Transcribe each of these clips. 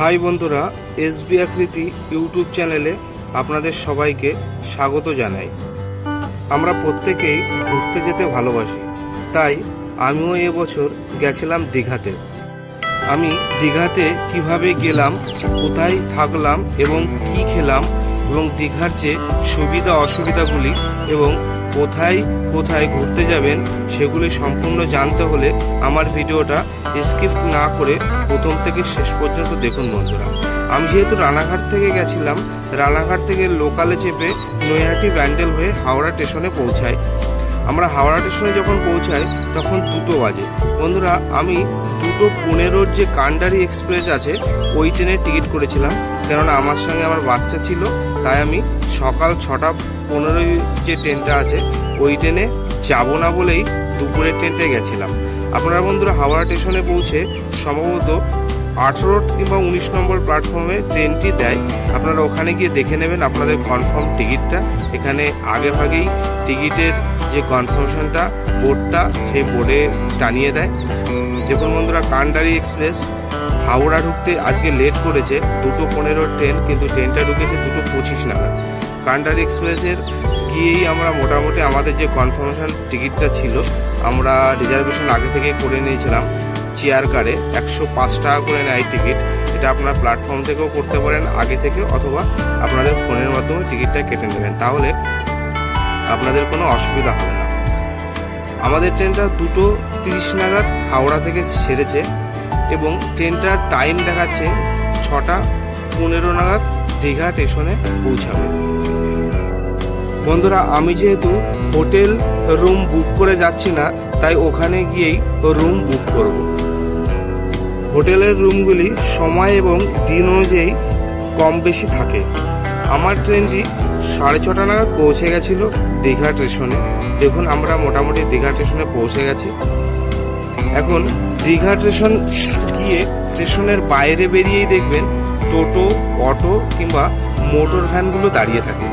High বন্ধুরা, SB আকৃতি YouTube চ্যানেলে আপনাদের সবাইকে স্বাগত জানাই। আমরা প্রত্যেকেই ঘুরতে যেতে ভালোবাসি, তাই আমিও এবছর গেছিলাম দীঘাতে। আমি দীঘাতে কীভাবে গেলাম, কোথায় থাকলাম এবং কি খেলাম এবং দীঘার যে সুবিধা অসুবিধাগুলি এবং কোথায় কোথায় ঘুরতে যাবেন সেগুলি সম্পূর্ণ জানতে হলে আমার ভিডিওটা স্কিপ না করে প্রথম থেকে শেষ পর্যন্ত দেখুন বন্ধুরা। আমি যেহেতু রানাঘাট থেকে গেছিলাম, রানাঘাট থেকে লোকালে চেপে নৈহাটি ব্যান্ডেল হয়ে হাওড়া স্টেশনে পৌঁছাই। আমরা হাওড়া স্টেশনে যখন পৌঁছাই, তখন দুটো বাজে। বন্ধুরা, আমি দুটো পনেরোর যে কান্ডারি এক্সপ্রেস আছে, ওই ট্রেনের টিকিট করেছিলাম। কেননা আমার সঙ্গে আমার বাচ্চা ছিল, তাই আমি সকাল ছটা পনেরোই যে ট্রেনটা আছে, ওই ট্রেনে যাব না বলেই দুপুরের ট্রেনটায় গেছিলাম। আপনারা বন্ধুরা হাওড়া স্টেশনে পৌঁছে সম্ভবত আঠেরো কিংবা উনিশ নম্বর প্ল্যাটফর্মে ট্রেনটি দেয়। আপনারা ওখানে গিয়ে দেখে নেবেন আপনাদের কনফার্ম টিকিটটা এখানে আগে ভাগেই টিকিটের যে কনফার্মেশনটা বোর্ডটা সেই বোর্ডে টানিয়ে দেয়। দেখুন বন্ধুরা, কান্ডারি এক্সপ্রেস হাওড়া ঢুকতে আজকে লেট করেছে, দুটো পনেরো ট্রেন কিন্তু ট্রেনটা ঢুকেছে দুটো পঁচিশ নাগাদ। কান্ডারি এক্সপ্রেসের গিয়েই আমরা মোটামুটি আমাদের যে কনফার্মেশন টিকিটটা ছিল, আমরা রিজার্ভেশন আগে থেকে করে নিয়েছিলাম চেয়ার কারে একশো পাঁচ টাকা করে নেয় টিকিট এটা আপনার প্ল্যাটফর্ম থেকেও করতে পারেন, আগে থেকে অথবা আপনাদের ফোনের মাধ্যমে টিকিটটা কেটে নেবেন। তাহলে আপনাদের কোনো অসুবিধা হবে না। আমাদের ট্রেনটা দুটো তিরিশ নাগাদ হাওড়া থেকে ছেড়েছে। এবং ট্রেনটার টাইম দেখাচ্ছে ছটা পনেরো নাগাদ দীঘা স্টেশনে পৌঁছাবে। বন্ধুরা, আমি যেহেতু হোটেল রুম বুক করে যাচ্ছি না, তাই ওখানে গিয়েই রুম বুক করব। হোটেলের রুমগুলি সময় এবং দিন অনুযায়ী কম বেশি থাকে। আমার ট্রেনটি সাড়ে ছটা নাগাদ পৌঁছে গেছিল দীঘা স্টেশনে। দেখুন, আমরা মোটামুটি দীঘা স্টেশনে পৌঁছে গেছি। এখন দীঘা স্টেশন গিয়ে স্টেশনের বাইরে বেরিয়েই দেখবেন টোটো, অটো কিংবা মোটর ভ্যানগুলো দাঁড়িয়ে থাকে।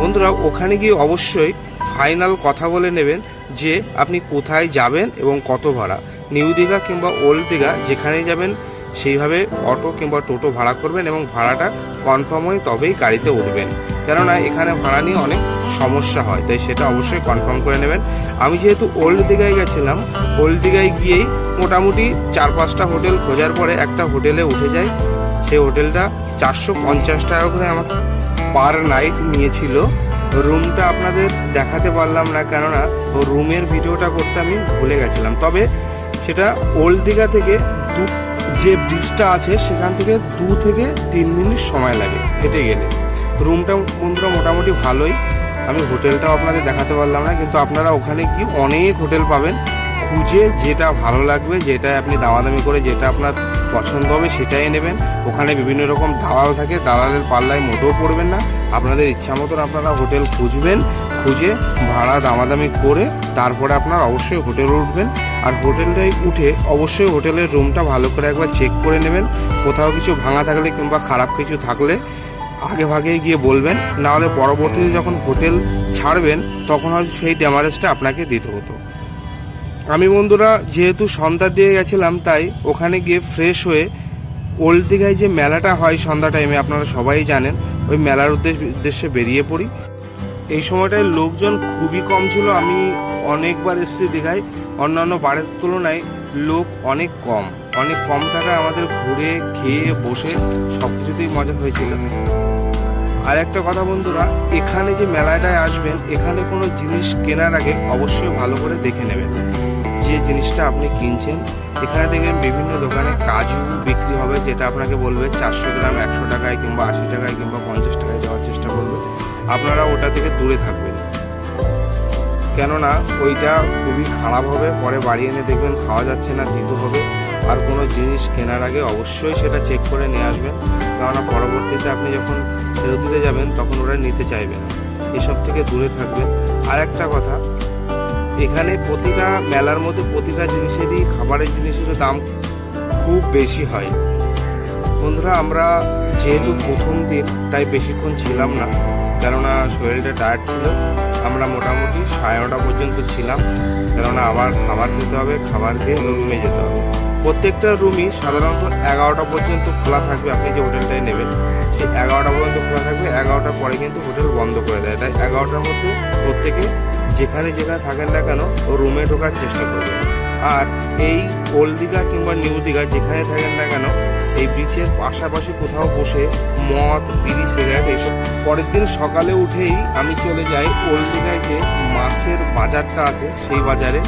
বন্ধুরা, ওখানে গিয়ে অবশ্যই ফাইনাল কথা বলে নেবেন যে আপনি কোথায় যাবেন এবং কত ভাড়া। নিউ দীঘা কিংবা ওল্ড দীঘা, যেখানেই যাবেন সেইভাবে অটো কিংবা টোটো ভাড়া করবেন এবং ভাড়াটা কনফার্ম হয় তবেই গাড়িতে উঠবেন। কেননা, এখানে ভাড়া নিয়ে অনেক সমস্যা হয়, তাই সেটা অবশ্যই কনফার্ম করে নেবেন। আমি যেহেতু ওল্ড দীঘায় গেছিলাম, ওল্ড দীঘায় গিয়েই মোটামুটি চার পাঁচটা হোটেল খোঁজার পরে একটা হোটেলে উঠে যাই। সেই হোটেলটা চারশো পঞ্চাশ টাকা করে আমার পার নাইট নিয়েছিল। রুমটা আপনাদের দেখাতে পারলাম না, কেননা রুমের ভিডিওটা করতে আমি ভুলে গেছিলাম। তবে সেটা ওল্ড দীঘা থেকে দু, যে ব্রিজটা আছে, সেখান থেকে দু থেকে তিন মিনিট সময় লাগে হেঁটে গেলে। রুমটা বন্ধুরা মোটামুটি ভালোই। আমি হোটেলটাও আপনাদের দেখাতে পারলাম না, কিন্তু আপনারা ওখানে কি অনেক হোটেল পাবেন। খুঁজে যেটা ভালো লাগবে, যেটা আপনি দামাদামি করে যেটা আপনার পছন্দ হবে সেটাই নেবেন। ওখানে বিভিন্ন রকম দালাল থাকে, দালালের পাল্লায় মোটেও পড়বেন না। আপনাদের ইচ্ছা মতন আপনারা হোটেল খুঁজবেন, খুঁজে ভাড়া দামাদামি করে তারপরে আপনার অবশ্যই হোটেলে উঠবেন। আর হোটেলটায় উঠে অবশ্যই হোটেলের রুমটা ভালো করে একবার চেক করে নেবেন। কোথাও কিছু ভাঙা থাকলে কিংবা খারাপ কিছু থাকলে আগে ভাগে গিয়ে বলবেন। নাহলে পরবর্তীতে যখন হোটেল ছাড়বেন, তখন হয়তো সেই ড্যামারেজটা আপনাকে দিতে হতো। আমি বন্ধুরা, যেহেতু সন্ধ্যা দিয়ে গেছিলাম, তাই ওখানে গিয়ে ফ্রেশ হয়ে ওল্ড দীঘায় যে মেলাটা হয় সন্ধ্যা টাইমে আপনারা সবাই জানেন, ওই মেলার উদ্দেশ্য বেরিয়ে পড়ি। এই সময়টায় লোকজন খুবই কম ছিল। আমি অনেকবার এসেছি দীঘায়। অন্যান্য বারের তুলনায় লোক অনেক কম। অনেক কম থাকায় আমাদের ঘুরে খেয়ে বসে সব কিছুতেই মজা হয়েছিল। আর একটা কথা বন্ধুরা, এখানে যে মেলাটায় আসবেন, এখানে কোনো জিনিস কেনার আগে অবশ্যই ভালো করে দেখে নেবেন। যে জিনিসটা আপনি কিনছেন, এখানে দেখবেন বিভিন্ন দোকানে কাজু বিক্রি হবে, যেটা আপনাকে বলবে চারশো গ্রাম, একশো টাকায় কিংবা আশি টাকায় কিংবা পঞ্চাশ টাকায় দেওয়ার চেষ্টা করবে। আপনারা ওটা থেকে দূরে থাকবেন। কেননা, ওইটা খুবই খারাপ হবে, পরে বাড়ি এনে দেখবেন খাওয়া যাচ্ছে না দিতে হবে। আর কোনো জিনিস কেনার আগে অবশ্যই সেটা চেক করে নিয়ে আসবেন। কেননা, পরবর্তীতে আপনি যখন ফেরত দিতে যাবেন, তখন ওরা নিতে চাইবে না। এসব থেকে দূরে থাকবেন। আর একটা কথা এখানে প্রতিটা মেলার মধ্যে প্রতিটা জিনিসেরই খাবারের জিনিসের দাম খুব বেশি হয়। বন্ধুরা, আমরা যেহেতু প্রথম দিন, তাই বেশিক্ষণ ছিলাম না। কেননা শরীরটা টায়ার্ড ছিল। আমরা মোটামুটি সাড়ে নটা পর্যন্ত ছিলাম। কেননা আবার খাবার খেতে হবে, খাবার খেয়ে রুমে যেতে হবে। প্রত্যেকটা রুমই সাধারণত এগারোটা পর্যন্ত খোলা থাকবে, আপনি যে হোটেলটায় নেবেন, সেই এগারোটা পর্যন্ত খোলা থাকবে। এগারোটার পরে কিন্তু হোটেল বন্ধ করে দেয়। তাই এগারোটার মধ্যে প্রত্যেকে যেখানে যেখানে থাকেন না কেন, ও রুমে ঢোকার চেষ্টা করবে। আর এই ওল্ড দীঘা কিংবা নিউ দীঘা, যেখানে থাকেন না কেন, এই বিচের পাশাপাশি কোথাও বসে মদ, বিড়ি সিগারেট এসব পরের দিন সকালে উঠেই আমি চলে যাই ওল্ড দীঘায় যে মাছের বাজারটা আছে, সেই বাজারে।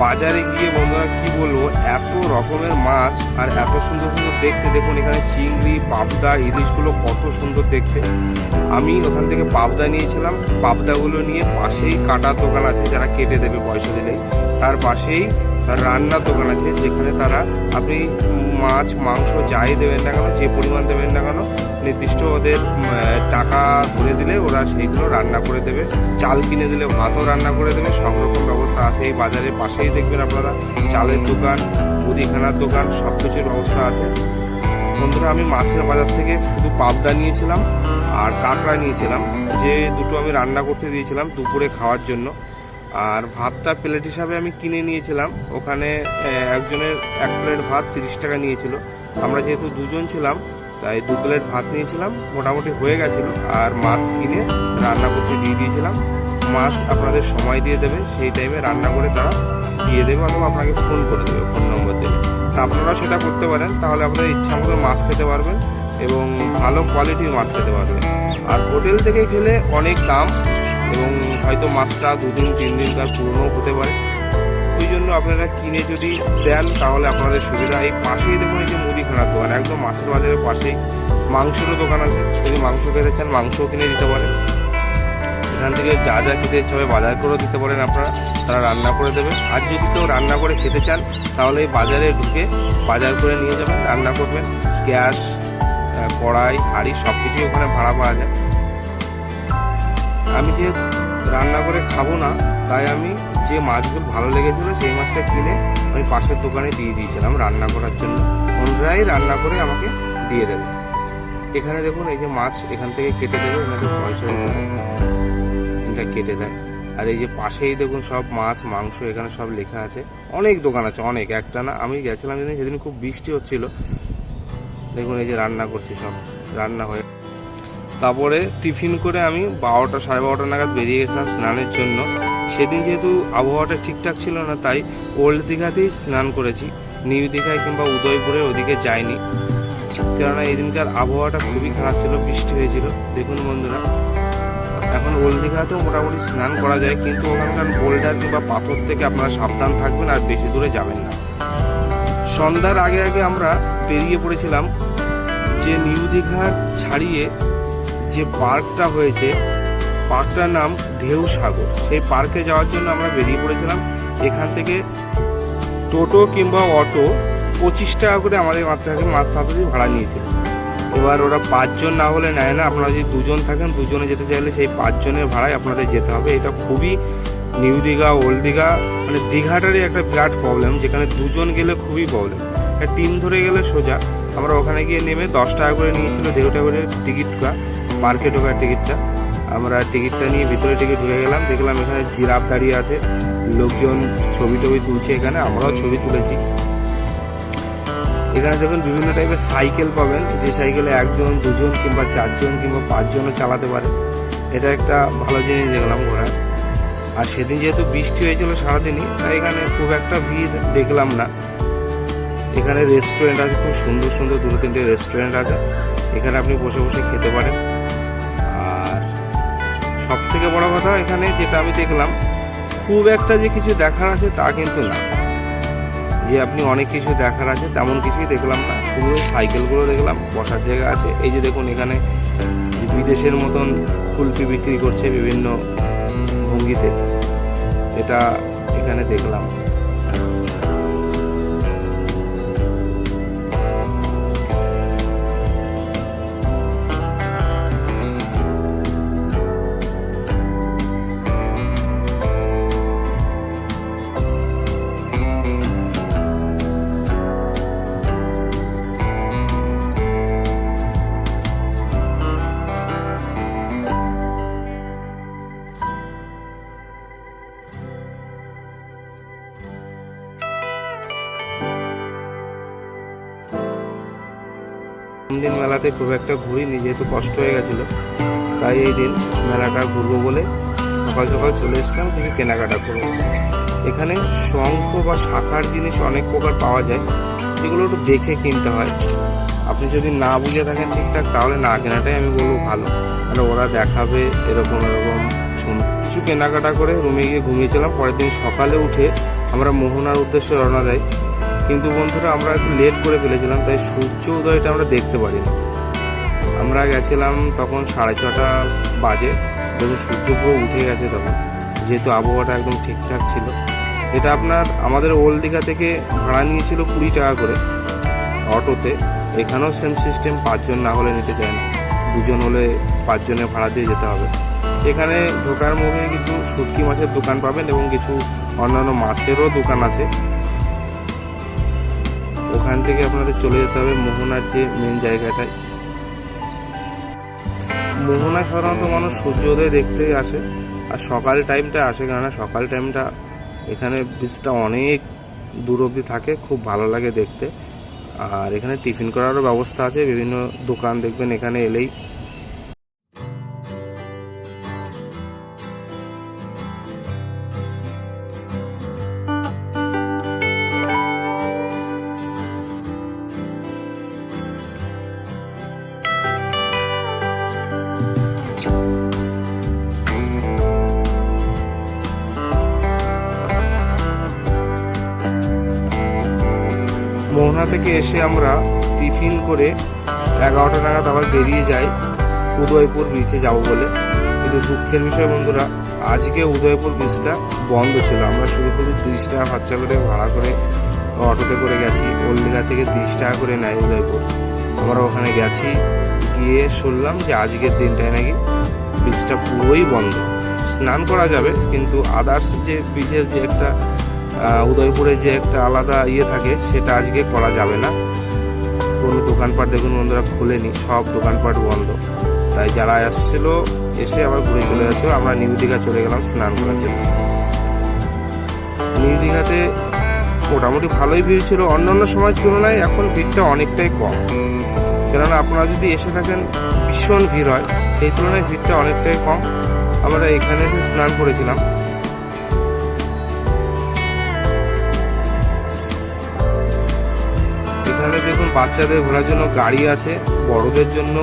বাজারে গিয়ে বন্ধুরা কি বলব, এত রকমের মাছ আর এত সুন্দর সুন্দর দেখতে। দেখুন এখানে চিংড়ি, পাবদা, ইলিশগুলো কত সুন্দর দেখতে। আমি ওখান থেকে পাবদা নিয়েছিলাম। পাবদাগুলো নিয়ে পাশেই কাটার দোকান আছে, যারা কেটে দেবে পয়সা দিলে তার পাশেই রান্নার দোকান আছে, যেখানে তারা আপনি মাছ, মাংস যাই দেবেন না কেন, যে পরিমাণ দেবেন না কেন, নির্দিষ্ট ওদের টাকা ধরে দিলে ওরা সেইগুলো রান্না করে দেবে। চাল কিনে দিলে ভাতও রান্না করে দেবে। সব রকম ব্যবস্থা আছে এই বাজারের পাশেই দেখবেন আপনারা। চালের দোকান, মুদিখানার দোকান সব কিছুর ব্যবস্থা আছে। বন্ধুরা, আমি মাছের বাজার থেকে শুধু পাবদা নিয়েছিলাম আর কাঁকড়া নিয়েছিলাম। যে দুটো আমি রান্না করতে দিয়েছিলাম দুপুরে খাওয়ার জন্য। আর ভাতটা প্লেট হিসাবে আমি কিনে নিয়েছিলাম। ওখানে একজনের এক প্লেট ভাত তিরিশ টাকা নিয়েছিল। আমরা যেহেতু দুজন ছিলাম, তাই দু প্লেট ভাত নিয়েছিলাম। মোটামুটি হয়ে গেছিল। আর মাছ কিনে রান্না করতে দিয়ে দিয়েছিলাম। মাছ আপনাদের সময় দিয়ে দেবে। সেই টাইমে রান্না করে তারা দিয়ে দেবে অথবা আপনাকে ফোন করে দেবে, ফোন নম্বর দেবে। তা আপনারা সেটা করতে পারেন। তাহলে আপনাদের ইচ্ছা মতো মাছ খেতে পারবেন এবং ভালো কোয়ালিটির মাছ খেতে পারবেন। আর হোটেল থেকে খেলে অনেক দাম। এবং হয়তো মাছটা দুদিন তিন দিনকার পুরনো হতে পারে। ওই জন্য আপনারা কিনে যদি দেন, তাহলে আপনাদের সুবিধা এই পাশেই দেখুন এই যে মুদিখানার দোকান, একদম মাছের বাজারের পাশেই। মাংসেরও দোকান আছে। যদি মাংস খেতে চান, মাংসও কিনে দিতে পারেন। এখান থেকে যা যা খেতে ইচ্ছে হবে বাজার করেও দিতে পারেন আপনারা। তারা রান্না করে দেবে। আর যদি কেউ রান্না করে খেতে চান, তাহলে এই বাজারে ঢুকে বাজার করে নিয়ে যাবেন, রান্না করবেন। গ্যাস কড়াই, হাঁড়ি সব কিছুই ওখানে ভাড়া পাওয়া যায়। আমি যে রান্না করে খাব না, তাই আমি যে মাছগুলো ভালো লেগেছিল সেই মাছটা কিনে আমি পাশের দোকানে দিয়ে দিয়েছিলাম রান্না করার জন্য। ওনারাই রান্না করে আমাকে দিয়ে দেবে। এখানে দেখুন, এই যে মাছ এখান থেকে কেটে দেবে, এনাদের পয়সা এটা কেটে দেয়। আর এই যে পাশেই দেখুন, সব মাছ, মাংস এখানে সব লেখা আছে। অনেক দোকান আছে, অনেক। একটা না, আমি গেছিলাম যেদিন, সেদিন খুব বৃষ্টি হচ্ছিল। দেখুন, এই যে রান্না করছি সব। রান্না হয়ে তারপরে টিফিন করে আমি বারোটা, সাড়ে বারোটা নাগাদ বেরিয়ে গেছিলাম স্নানের জন্য। সেদিন যেহেতু আবহাওয়াটা ঠিকঠাক ছিল না, তাই ওল্ড দীঘাতেই স্নান করেছি। নিউ দীঘায় কিংবা উদয়পুরে ওদিকে যাইনি। কেননা এই দিনকার আবহাওয়াটা খুবই খারাপ ছিল, বৃষ্টি হয়েছিল। দেখুন বন্ধুরা, এখন ওল্ড দীঘাতেও মোটামুটি স্নান করা যায়, কিন্তু ওখানকার বোল্ডার কিংবা পাথর থেকে আপনারা সাবধান থাকবেন আর বেশি দূরে যাবেন না। সন্ধ্যার আগে আগে আমরা বেরিয়ে পড়েছিলাম যে নিউ দীঘা ছাড়িয়ে যে পার্কটা হয়েছে, পার্কটার নাম ঢেউ সাগর সেই পার্কে যাওয়ার জন্য আমরা বেরিয়ে পড়েছিলাম। এখান থেকে টোটো কিংবা অটো পঁচিশ টাকা করে আমাদের মাত্র থেকে মাছ মাথাতে ভাড়া নিয়েছিল। এবার ওরা পাঁচজন না হলে নেয় না। আপনারা যদি দুজন থাকেন, দুজনে যেতে চাইলে সেই পাঁচজনের ভাড়ায় আপনাদের যেতে হবে। এটা খুবই নিউ দীঘা, ওল্ড দীঘা মানে দীঘাটারই একটা বিরাট প্রবলেম যেখানে দুজন গেলে খুবই প্রবলেম টিম ধরে গেলে সোজা। আমরা ওখানে গিয়ে নেমে দশ টাকা করে নিয়েছিল, দেড় টাকা করে টিকিটটা পার্কে ঢোকার টিকিটটা। আমরা টিকিটটা নিয়ে ভিতরে টিকিট ঢুকে গেলাম, দেখলাম এখানে জিরাফ দাঁড়িয়ে আছে। লোকজন ছবি টবি তুলছে এখানে, আমরাও ছবি তুলেছি। এখানে দেখুন বিভিন্ন টাইপের সাইকেল পাবেন। যে সাইকেলে একজন, দুজন কিংবা চারজন কিংবা পাঁচজনও চালাতে পারে। এটা একটা ভালো জিনিস দেখলাম ঘোরা আর সেদিন যেহেতু বৃষ্টি হয়েছিল সারাদিনই, তাই এখানে খুব একটা ভিড় দেখলাম না। এখানে রেস্টুরেন্ট আছে, খুব সুন্দর সুন্দর দুটো তিনটে রেস্টুরেন্ট আছে। এখানে আপনি বসে বসে খেতে পারেন। সব থেকে বড় কথা এখানে যেটা আমি দেখলাম, খুব একটা যে কিছু দেখার আছে তা কিন্তু না। যে আপনি অনেক কিছু দেখার আছে তেমন কিছুই দেখলাম না। শুধু সাইকেলগুলো দেখলাম, বসার জায়গা আছে। এই যে দেখুন এখানে বিদেশের মতন কুলপি বিক্রি করছে বিভিন্ন ভঙ্গিতে। এটা এখানে দেখলাম। মেলাতে খুব একটা ঘুরিনি যেহেতু কষ্ট হয়ে গেছিল। তাই এই দিন মেলাটা ঘুরবো বলে সকাল সকাল চলে এসলাম কিছু কেনাকাটা করব। এখানে শঙ্খ বা শাখার জিনিস অনেক প্রকার পাওয়া যায়, যেগুলো একটু দেখে কিনতে হয়। আপনি যদি না বুঝে থাকেন ঠিকঠাক, তাহলে না কেনাটাই আমি বলব ভালো। আর ওরা দেখাবে এরকম এরকম কিছু কেনাকাটা করে রুমে গিয়ে ঘুমিয়েছিলাম, পরের দিন সকালে উঠে আমরা মোহনার উদ্দেশ্যে রওনা দেয়। কিন্তু বন্ধুরা, আমরা একটু লেট করে ফেলেছিলাম, তাই সূর্য উদয়টা আমরা দেখতে পারিনি। আমরা গেছিলাম তখন সাড়ে ছটা বাজে, যখন সূর্য পুরো উঠে গেছে তখন। যেহেতু আবহাওয়াটা একদম ঠিকঠাক ছিল। এটা আপনার আমাদের ওল্ড দীঘা থেকে ভাড়া নিয়েছিল কুড়ি টাকা করে অটোতে। এখানেও সেম সিস্টেম পাঁচজন না হলে নিতে চায় না। দুজন হলে পাঁচজনের ভাড়া দিয়ে যেতে হবে। এখানে ঢোকার মুখে কিছু শুটকি মাছের দোকান পাবেন এবং কিছু অন্যান্য মাছেরও দোকান আছে। ওখান থেকে আপনাদের চলে যেতে হবে মোহনার যে মেন জায়গাটায়। মোহনা সাধারণত মানুষ সূর্যোদয় দেখতেই আসে, আর সকাল টাইমটা আসে কেননা সকাল টাইমটা এখানে বীজটা অনেক দূর অবধি থাকে, খুব ভালো লাগে দেখতে। আর এখানে টিফিন করারও ব্যবস্থা আছে, বিভিন্ন দোকান দেখবেন এখানে এলেই। থেকে এসে আমরা টিফিন করে এগারোটা নাগাদ আবার বেরিয়ে যাই উদয়পুর বিচে যাব বলে। কিন্তু দুঃখের বিষয় বন্ধুরা, আজকে উদয়পুর বিচটা বন্ধ ছিল। আমরা শুধু শুধু তিরিশ টাকা খরচা করে ভাড়া করে অটোতে করে গেছি। ওল্ডিঘা থেকে তিরিশ টাকা করে নেয় উদয়পুর। আমরা ওখানে গেছি, গিয়ে শুনলাম যে আজকের দিনটায় নাকি বিচটা পুরোই বন্ধ। স্নান করা যাবে, কিন্তু আদার্স যে বিচের যে একটা উদয়পুরে যে একটা আলাদা ইয়ে থাকে, সেটা আজকে করা যাবে না। কোনো দোকানপাট দেখুন বন্ধুরা, খুলেনি, সব দোকানপাট বন্ধ। তাই যারা আসছিল, এসে আবার ঘুরে চলে যাচ্ছিল আমরা নিউ দীঘা চলে গেলাম স্নান করার জন্য। নিউ দীঘাতে মোটামুটি ভালোই ভিড় ছিল। অন্যান্য সময়ের তুলনায় এখন ভিড়টা অনেকটাই কম। কেননা আপনারা যদি এসে থাকেন, ভীষণ ভিড় হয়। সেই তুলনায় ভিড়টা অনেকটাই কম। আমরা এখানে এসে স্নান করেছিলাম। বাচ্চাদের ঘোরার জন্য গাড়ি আছে বড়দের জন্য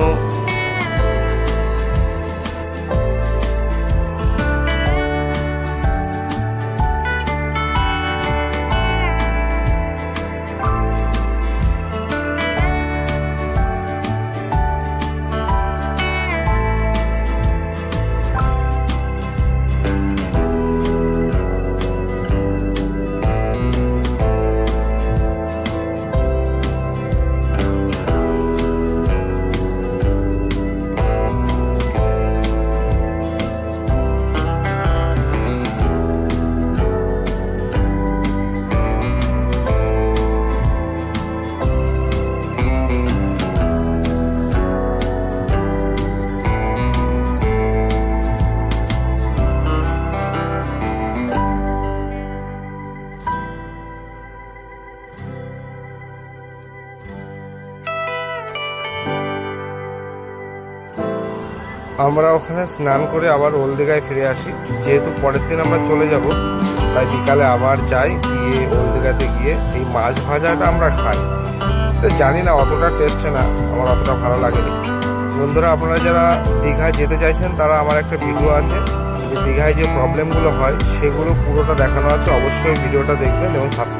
আমরা ওখানে স্নান করে আবার ওল্ড দীঘায় ফিরে আসি। যেহেতু পরের দিন আমরা চলে যাব, তাই বিকালে আবার যাই, গিয়ে ওল্ড দীঘাতে গিয়ে এই মাছ ভাজাটা আমরা খাই। তো জানি না অতটা টেস্ট না, আমার অতটা ভালো লাগেনি। বন্ধুরা, আপনারা যারা দীঘায় যেতে চাইছেন, তারা আমার একটা ভিডিও আছে, যে দীঘায় যে প্রবলেমগুলো হয়, সেগুলো পুরোটা দেখানো আছে। অবশ্যই ভিডিওটা দেখবেন এবং সাবস্ক্রাইব